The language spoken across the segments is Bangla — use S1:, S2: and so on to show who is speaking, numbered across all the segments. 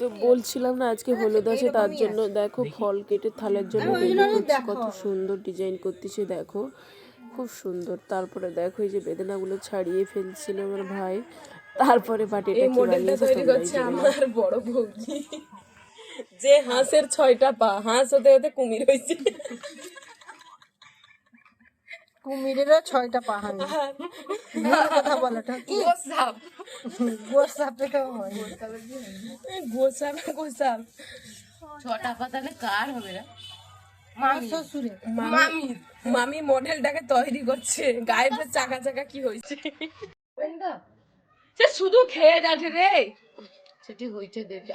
S1: তো বলছিলাম না আজকে হলুদ আছে তার জন্য দেখো ফল কেটে থালার জন্য রেডি করছি কত সুন্দর ডিজাইন করতেছে দেখো। খুব সুন্দর। তারপরে দেখো এই যে বেদনাগুলো ছাড়িয়ে ফেলছিল আমার ভাই। তারপরে বাটিটা কি বানিয়েছে।
S2: আমার বড় বৌদি। যে হাঁসের ছয়টা পা হাঁস হতে হতে কুমির হয়েছে।
S3: কুমিরেরও ছয়টা পাহাড়। ভুল কথা বলাটা কি? গোসাপে। তো হয়।
S2: গোসাপ গোসাপ।
S4: ছটা পাতালে কার হবে না
S2: মামি মামি মডেলটাকে তৈরি করছে। গায়ে ফের চাকা চাকা কি হয়েছে? সে শুধু খেয়ে যাচ্ছে রে।
S4: সেটি হইছে দেখি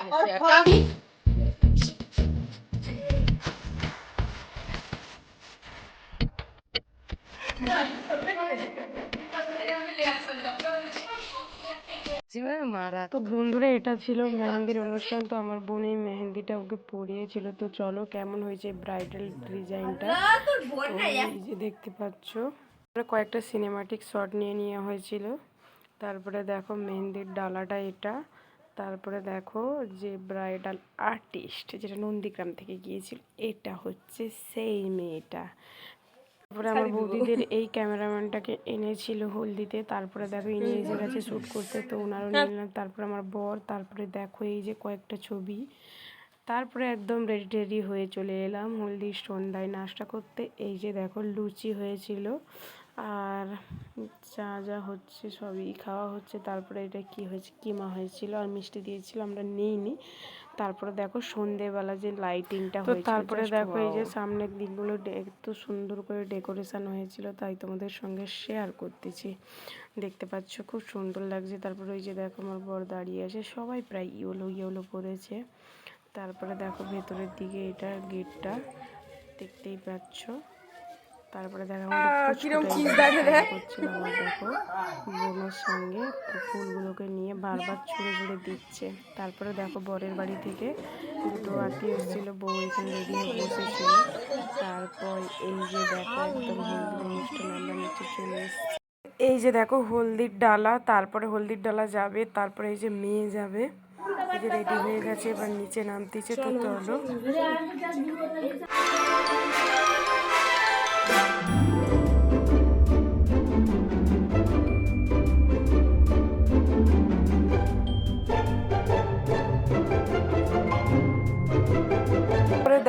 S4: মারা।
S1: তো বন্ধুরা এটা ছিল মেহেন্দির অনুষ্ঠান। তো আমার বোন এই মেহেন্দিটা ওকে পরিয়েছিল। তো চলো কেমন হয়েছে ব্রাইডাল ডিজাইনটা এই যে দেখতে পাচ্ছ। কয়েকটা সিনেমাটিক শট নিয়ে নেওয়া হয়েছিল। তারপরে দেখো মেহেন্দির ডালাটা এটা। তারপরে দেখো যে ব্রাইডাল আর্টিস্ট যেটা নন্দীগ্রাম থেকে গিয়েছিল এটা হচ্ছে সেই মেয়েটা। তারপরে আমার বৌদিদের এই ক্যামেরাম্যানটাকে এনেছিল হলদিতে তারপরে দেখো ইনি এসে গেছে শ্যুট করতে তো ওনারও নিলাম তারপরে আমার বর তারপরে দেখো এই যে কয়েকটা ছবি। তারপরে একদম রেডি টেডি হয়ে চলে এলাম হলদির সন্ধ্যায় নাস্তা করতে। এই যে দেখো লুচি হয়েছিল। আর যা যা হচ্ছে সবই খাওয়া হচ্ছে। তারপরে এটা কি হয়েছে কিমা হয়েছিল আর মিষ্টি দিয়েছিল আমরা নিইনি। তারপরে দেখো সন্ধেবেলা যে লাইটিংটা হয়েছিল তারপরে দেখো এই যে সামনের দিকগুলো এত সুন্দর করে ডেকোরেশন হয়েছিল তাই তোমাদের সঙ্গে শেয়ার করতেছি। দেখতে পাচ্ছ খুব সুন্দর লাগছে। তারপরে ওই যে দেখো আমার বর দাঁড়িয়ে আছে সবাই প্রায় ইয়েলো ইয়েলো পরেছে। তারপরে দেখো ভেতরের দিকে এটা গেটটা দেখতেই পাচ্ছ। তারপরে দেখো করছিল আমার দেখো। বোনের সঙ্গে ফুলগুলোকে নিয়ে বারবার ছুঁড়ে ছুঁড়ে দিচ্ছে। তারপরে দেখো বরের বাড়ি থেকে দুটো আত্মীয় এসেছিল বউ এখানে রেডি হয়ে বসেছিল। তারপর এই যে দেখো একদম হলদির অনুষ্ঠান আমরা নিচে চলে এসেছি। এই যে দেখো হলদির ডালা তারপরে হলদির ডালা যাবে তারপরে এই যে মেয়ে যাবে। এই যে রেডি হয়ে গেছে এবার নিচে নামতেছে তো চলো।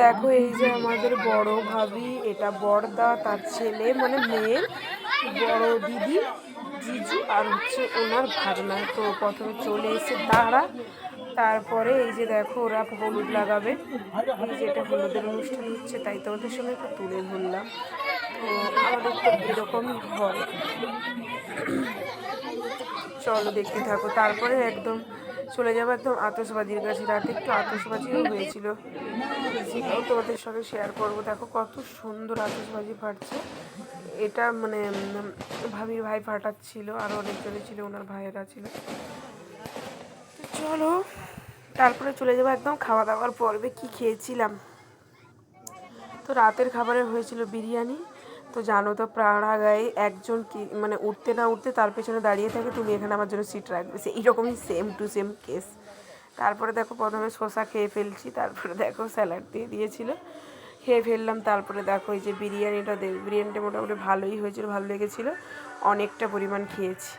S1: দেখো এই যে আমাদের বড় ভাবি, এটা বড়দা, তার ছেলে মানে মেয়ের বড় দিদি, জিজু, আর হচ্ছে ওনার ভাগনা। তো প্রথমে চলে এসে তারা। তারপরে এই যে দেখো ওরা হলুদ লাগাবে। এই যে এটা হলুদের অনুষ্ঠান হচ্ছে, তাই তোমাদের সঙ্গে একটু তুলে ধরলাম। এরকমই হয় চলো দেখতে থাকো। তারপরে একদম চলে যাব একদম আতসবাজির কাছে। রাতে একটু আতসবাজিও হয়েছিল। সেটাও তোমাদের সঙ্গে শেয়ার করব। দেখো কত সুন্দর আতসবাজি ফাটছে। এটা মানে ভাবির ভাই ফাটাচ্ছিল, আর অনেকজনে ছিল, ওনার ভাইয়েরা ছিল। চলো, তারপরে চলে যাব একদম খাওয়া দাওয়ার পর্বে। কি খেয়েছিলাম? তো রাতের খাবারে হয়েছিল বিরিয়ানি। তো জানো তো প্রাণা গায়ে একজন কি মানে উঠতে না উঠতে তার পেছনে দাঁড়িয়ে থাকে, তুমি এখানে আমার জন্য সিট রাখবে। সে এইরকমই সেম টু সেম কেস তারপরে দেখো প্রথমে শসা খেয়ে ফেলছি, তারপরে দেখো স্যালাড দিয়ে দিয়েছিল। খেয়ে ফেললাম, তারপরে দেখো এই যে বিরিয়ানিটা দেখ বিরিয়ানিটা মোটামুটি ভালোই হয়েছিল, ভালো লেগেছিলো। অনেকটা পরিমাণ খেয়েছি।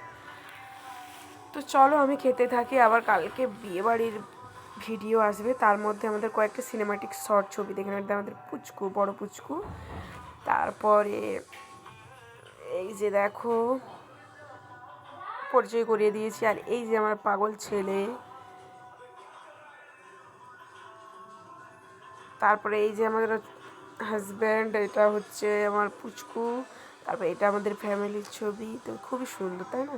S1: তো চলো আমি খেতে থাকি, আবার কালকে বিয়েবাড়ির ভিডিও আসবে। তার মধ্যে আমাদের কয়েকটা সিনেমাটিক শর্ট ছবি দেখে আমাদের পুচকু, বড় পুচকু। তারপরে এই যে দেখো, পরিচয় করিয়ে দিয়েছি। আর এই যে আমার পাগল ছেলে, তারপরে এই যে আমাদের হাজব্যান্ড এটা হচ্ছে আমার পুচকু, তারপরে এটা আমাদের ফ্যামিলির ছবি, তো খুবই সুন্দর, তাই না?